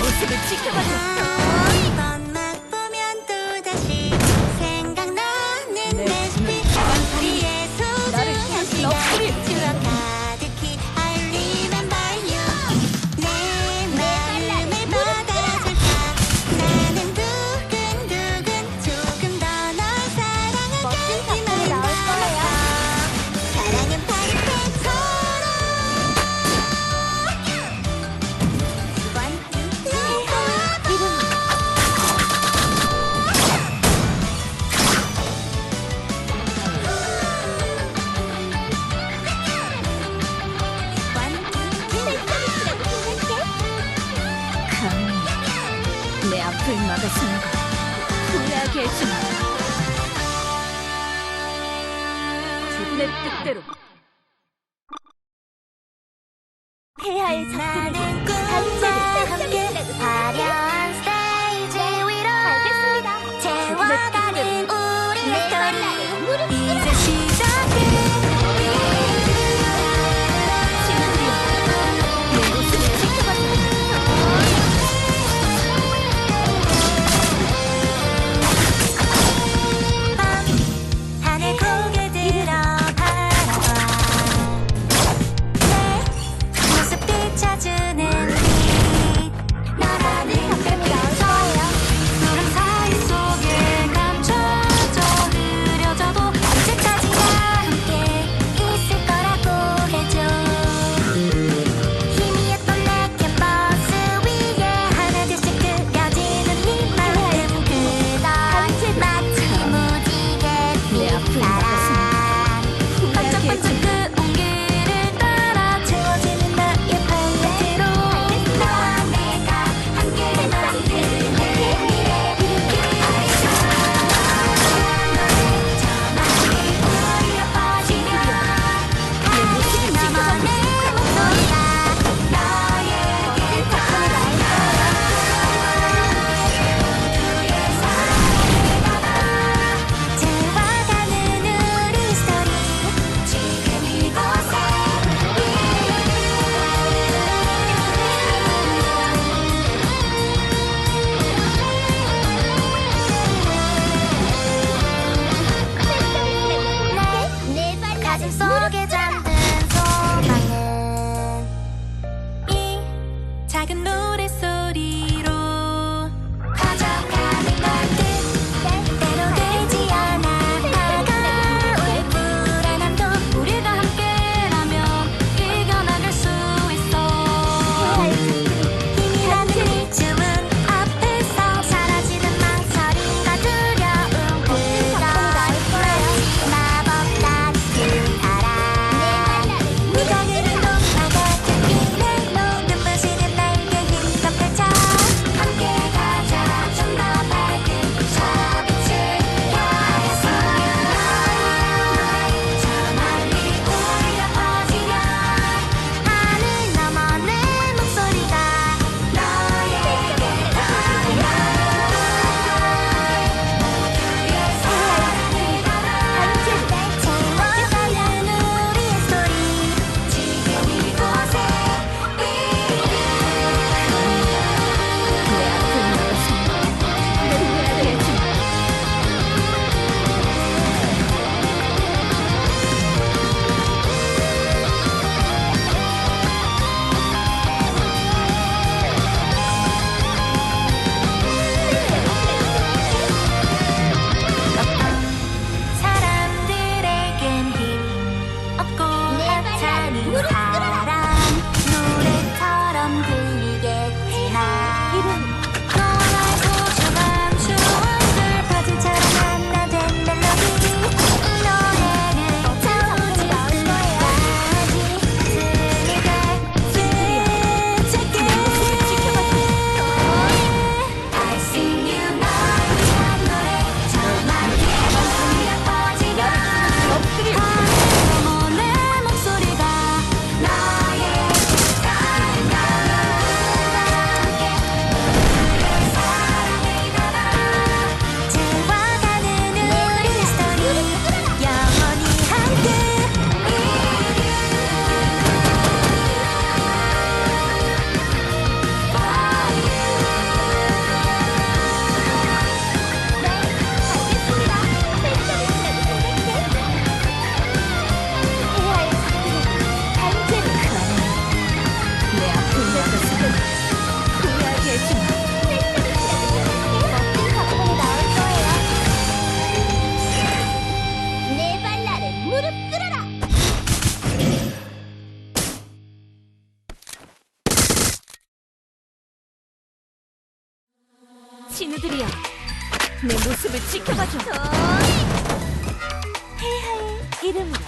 を結ぶ力だ 후회하게 해주마. 주군의 뜻대로 신우들이여. 내 모습을 지켜봐줘. 이름으로.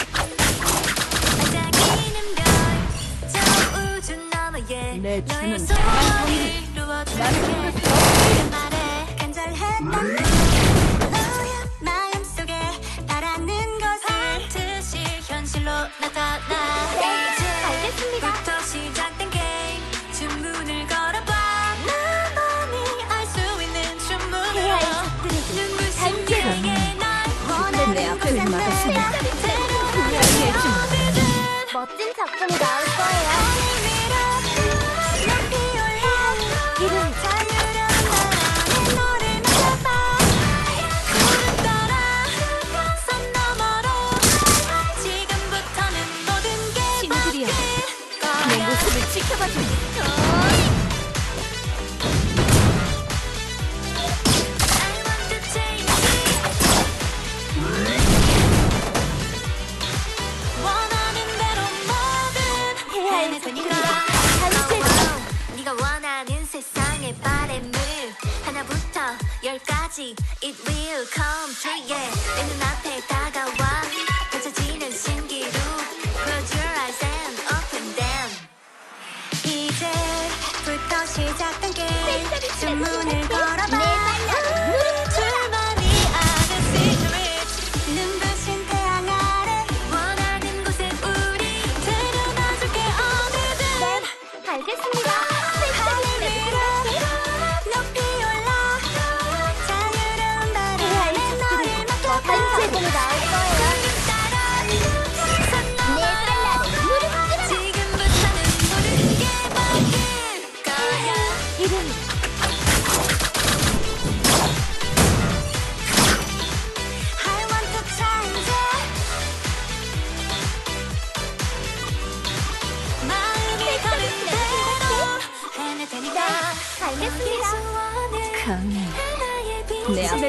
별저 우주 너머에 내 주는 소원을 나 멋진 작품이 나올 거예요. 지금부터는 모든 시작된 게임 주문을 걸어봐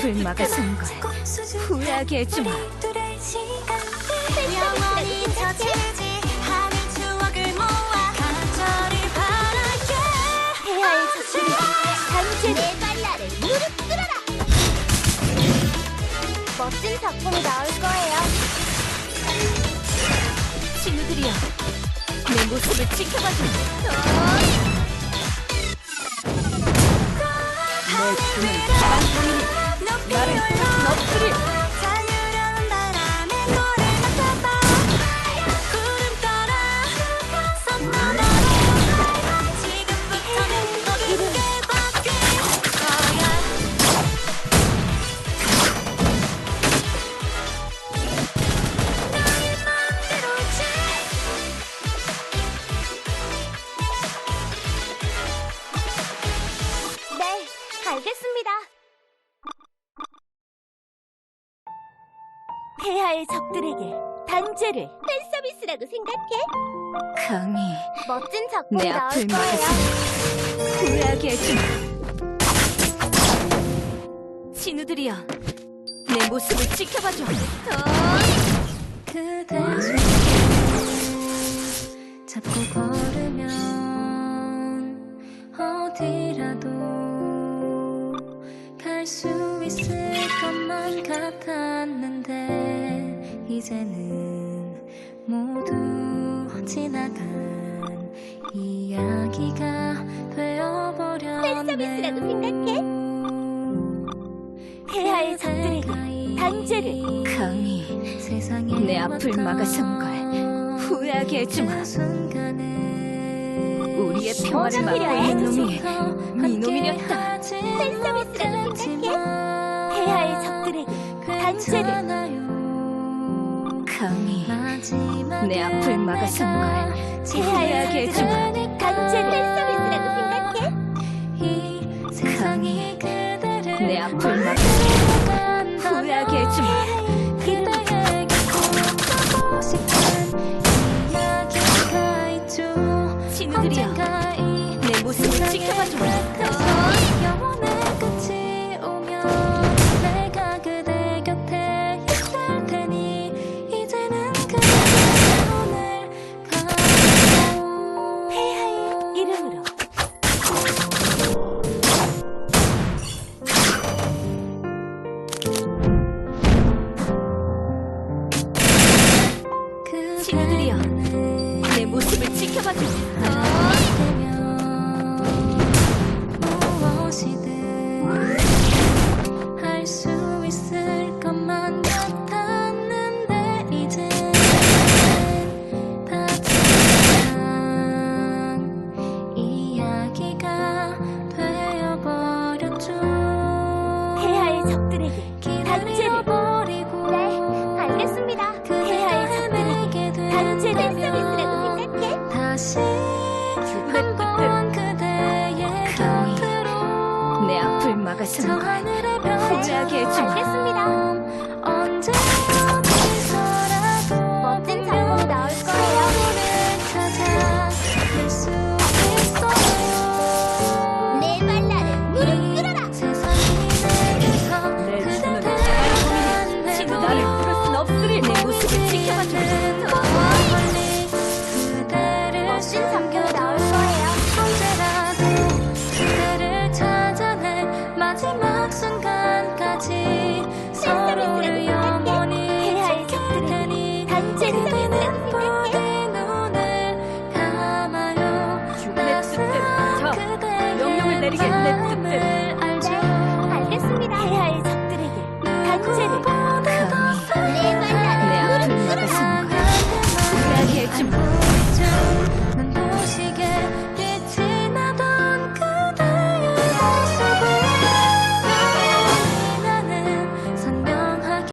내 앞을 막아선 걸 후회하게 해주마. 영원히 젖히지 않을 추억을 모아 간절히 바랄게. 폐하의 적들에게 단체로 내 발라를 무릎 꿇어라. 멋진 작품이 나올 거예요. 친구들이여 내 모습을 지켜봐줘 올라 폐하의 적들에게 단죄를 팬 서비스라고 생각해? 강이 멋진 작품이 내 나올 앞을 거예요. 막아서 후회하게 해주마. 신우들이여 내 모습을 지켜봐줘. 그대 잡고 걸으면 어디라도 갈 수 있을 것만 같았는데 이제는 모두 지나간 이야기가 되어버렸네. 팬서비스라고 생각해? 폐하의 적들에게 단죄를 세상에 내 앞을 막아선 걸 후회하게 해주마. 우리의 평화를 있는 놈이. 미놈이었다. 팬서비스라고 생각해? 폐하의 적들에게 단죄를 강이 내내 앞을 막아선 걸 폐하의 해주마. 단죄를 팬서비스라고 생각해? 그대를 내 앞을 막아